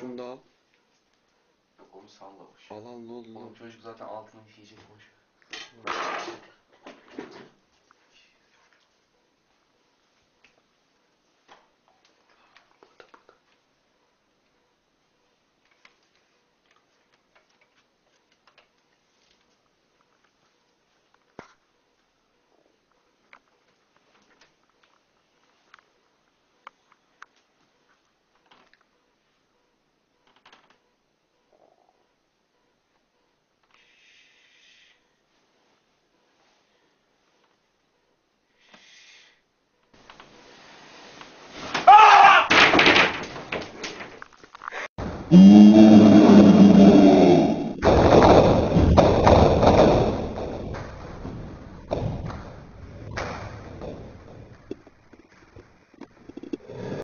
Şunu da al. Onu salla boş. Al al ne oldu lan? Oğlum çocuk zaten altını yiyecek boş. Mm-hmm.